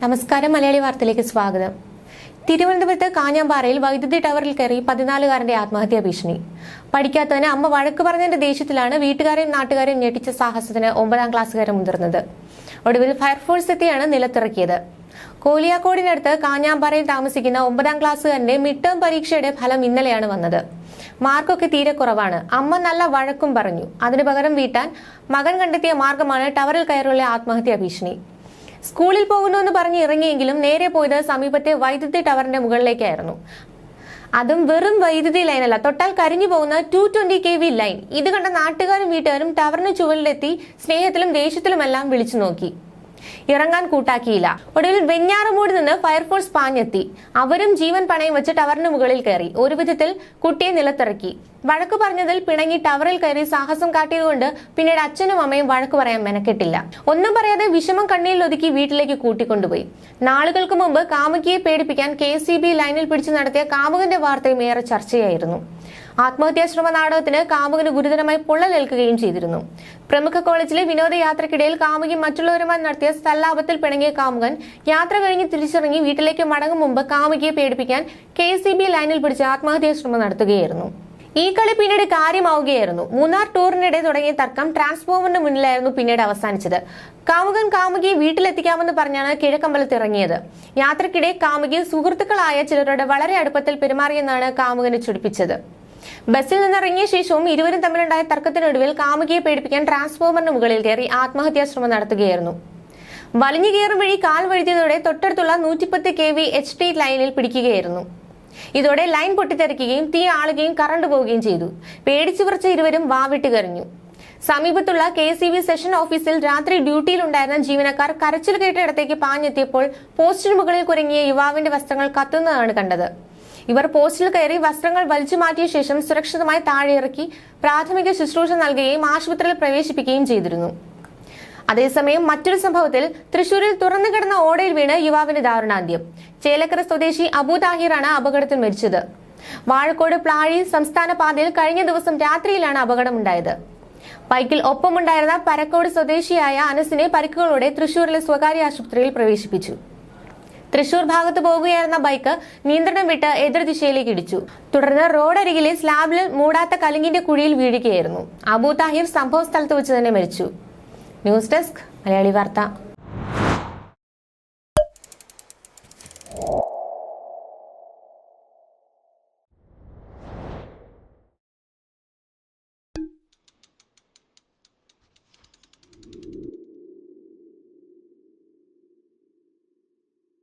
നമസ്കാരം മലയാളി വാർത്തയിലേക്ക് സ്വാഗതം. തിരുവനന്തപുരത്ത് കാഞ്ഞാമ്പാറയിൽ വൈദ്യുതി ടവറിൽ കയറി പതിനാലുകാരന്റെ ആത്മഹത്യാ ഭീഷണി. പഠിക്കാത്തവന് അമ്മ വഴക്ക് പറഞ്ഞതിന്റെ ദേഷ്യത്തിലാണ് വീട്ടുകാരെയും നാട്ടുകാരെയും ഞെട്ടിച്ച സാഹസത്തിന് ഒമ്പതാം ക്ലാസ്സുകാരൻ മുതിർന്നത്. ഒടുവിൽ ഫയർഫോഴ്സ് എത്തിയാണ് നിലത്തിറക്കിയത്. കോലിയാക്കോടിനടുത്ത് കാഞ്ഞാമ്പാറയിൽ താമസിക്കുന്ന ഒമ്പതാം ക്ലാസ്സുകാരന്റെ മിഡ് ടേം പരീക്ഷയുടെ ഫലം ഇന്നലെയാണ് വന്നത്. മാർക്കൊക്കെ തീരെ കുറവാണ്. അമ്മ നല്ല വഴക്കും പറഞ്ഞു. അതിനു പകരം വീട്ടാൻ മകൻ കണ്ടെത്തിയ മാർഗമാണ് ടവറിൽ കയറുള്ള ആത്മഹത്യാ ഭീഷണി. സ്കൂളിൽ പോകുന്നു എന്ന് പറഞ്ഞ് ഇറങ്ങിയെങ്കിലും നേരെ പോയത് സമീപത്തെ വൈദ്യുതി ടവറിന്റെ മുകളിലേക്കായിരുന്നു. അതും വെറും വൈദ്യുതി ലൈനല്ല. തൊട്ടാൽ കരിഞ്ഞു പോകുന്ന two twenty K V line. ഇത് കണ്ട നാട്ടുകാരും വീട്ടുകാരും ടവറിന് ചുവലിലെത്തി സ്നേഹത്തിലും ദേഷ്യത്തിലുമെല്ലാം വിളിച്ചു നോക്കി. ഇറങ്ങാൻ കൂട്ടാക്കിയില്ല. ഒടുവിൽ വെഞ്ഞാറമൂട് നിന്ന് ഫയർഫോഴ്സ് പാഞ്ഞെത്തി. അവരും ജീവൻ പണയം വെച്ച് ടവറിന് മുകളിൽ കയറി. ഒരു വിധത്തിൽ കുട്ടിയെ നിലത്തിറക്കി. വഴക്ക് പറഞ്ഞതിൽ പിണങ്ങി ടവറിൽ കയറി സാഹസം കാട്ടിയതുകൊണ്ട് പിന്നീട് അച്ഛനും അമ്മയും വഴക്ക് പറയാൻ മെനക്കെട്ടില്ല. ഒന്നും പറയാതെ വിഷമം കണ്ണിയിൽ ഒതുക്കി വീട്ടിലേക്ക് കൂട്ടിക്കൊണ്ടുപോയി. നാളുകൾക്ക് മുമ്പ് കാമുകിയെ പേടിപ്പിക്കാൻ കെ ലൈനിൽ പിടിച്ചു നടത്തിയ കാമുകന്റെ വാർത്തയും ഏറെ ചർച്ചയായിരുന്നു. ആത്മഹത്യാശ്രമ നാടകത്തിന് കാമുകന് ഗുരുതരമായി പൊള്ളലേൽക്കുകയും ചെയ്തിരുന്നു. പ്രമുഖ കോളേജിലെ വിനോദയാത്രക്കിടയിൽ കാമുകി മറ്റുള്ളവരുമായി നടത്തിയ സ്ഥലാപത്തിൽ പിണങ്ങിയ കാമുകൻ യാത്ര കഴിഞ്ഞ് തിരിച്ചിറങ്ങി വീട്ടിലേക്ക് മടങ്ങും മുമ്പ് കാമുകിയെ പേടിപ്പിക്കാൻ കെ ലൈനിൽ പിടിച്ച് ആത്മഹത്യാശ്രമം നടത്തുകയായിരുന്നു. ഈ കളി പിന്നീട് കാര്യമാവുകയായിരുന്നു. മൂന്നാർ ടൂറിനിടെ തുടങ്ങിയ തർക്കം ട്രാൻസ്ഫോമറിന് മുന്നിലായിരുന്നു പിന്നീട് അവസാനിച്ചത്. കാമുകൻ കാമുകിയെ വീട്ടിലെത്തിക്കാമെന്ന് പറഞ്ഞാണ് കിഴക്കമ്പലത്ത് ഇറങ്ങിയത്. യാത്രക്കിടെ കാമുകി സുഹൃത്തുക്കളായ ചിലരോട് വളരെ അടുപ്പത്തിൽ പെരുമാറിയെന്നാണ് കാമുകനെ ചുടിപ്പിച്ചത്. ബസ്സിൽ നിന്നിറങ്ങിയ ശേഷവും ഇരുവരും തമ്മിലുണ്ടായ തർക്കത്തിനൊടുവിൽ കാമുകിയെ പേടിപ്പിക്കാൻ ട്രാൻസ്ഫോമറിന് മുകളിൽ കയറി ആത്മഹത്യാശ്രമം നടത്തുകയായിരുന്നു. വലിഞ്ഞു കയറും വഴി കാൽ വഴുതിയതോടെ തൊട്ടടുത്തുള്ള നൂറ്റിപ്പത്ത് കെ വി എച്ച് ടി ലൈനിൽ പിടിക്കുകയായിരുന്നു. ഇതോടെ ലൈൻ പൊട്ടിത്തെറിക്കുകയും തീ ആളുകയും കറണ്ട് പോവുകയും ചെയ്തു. പേടിച്ചു വിറച്ച ഇരുവരും വാവിട്ട് കരഞ്ഞു. സമീപത്തുള്ള കെ സി ബി സെഷൻ ഓഫീസിൽ രാത്രി ഡ്യൂട്ടിയിലുണ്ടായിരുന്ന ജീവനക്കാർ കരച്ചിൽ കേട്ടയിടത്തേക്ക് പാഞ്ഞെത്തിയപ്പോൾ പോസ്റ്റിന് മുകളിൽ കുരങ്ങിയ യുവാവിന്റെ വസ്ത്രങ്ങൾ കത്തുന്നതാണ് കണ്ടത്. ഇവർ പോസ്റ്റിൽ കയറി വസ്ത്രങ്ങൾ വലിച്ചു മാറ്റിയ ശേഷം സുരക്ഷിതമായി താഴെ ഇറക്കി പ്രാഥമിക ശുശ്രൂഷ നൽകുകയും ആശുപത്രിയിൽ പ്രവേശിപ്പിക്കുകയും ചെയ്തിരുന്നു. അതേസമയം മറ്റൊരു സംഭവത്തിൽ തൃശൂരിൽ തുറന്നു കിടന്ന ഓടയിൽ വീണ് യുവാവിന് ദാരുണാന്ത്യം. ചേലക്കര സ്വദേശി അബു താഹിറാണ് അപകടത്തിൽ മരിച്ചത്. വാഴക്കോട് പ്ലാഴി സംസ്ഥാന പാതയിൽ കഴിഞ്ഞ ദിവസം രാത്രിയിലാണ് അപകടമുണ്ടായത്. ബൈക്കിൽ ഒപ്പമുണ്ടായിരുന്ന പരക്കോട് സ്വദേശിയായ അനസിനെ പരിക്കുകളോടെ തൃശൂരിലെ സ്വകാര്യ ആശുപത്രിയിൽ പ്രവേശിപ്പിച്ചു. തൃശൂർ ഭാഗത്ത് പോകുകയായിരുന്ന ബൈക്ക് നിയന്ത്രണം വിട്ട് എതിർദിശയിലേക്ക് ഇടിച്ചു. തുടർന്ന് റോഡരികിലെ സ്ലാബിൽ മൂടാത്ത കലുങ്ങിന്റെ കുഴിയിൽ വീഴുകയായിരുന്നു. അബു താഹിർ സംഭവ സ്ഥലത്ത് വെച്ച് തന്നെ മരിച്ചു. ന്യൂസ് ഡെസ്ക് മലയാളി വാർത്ത.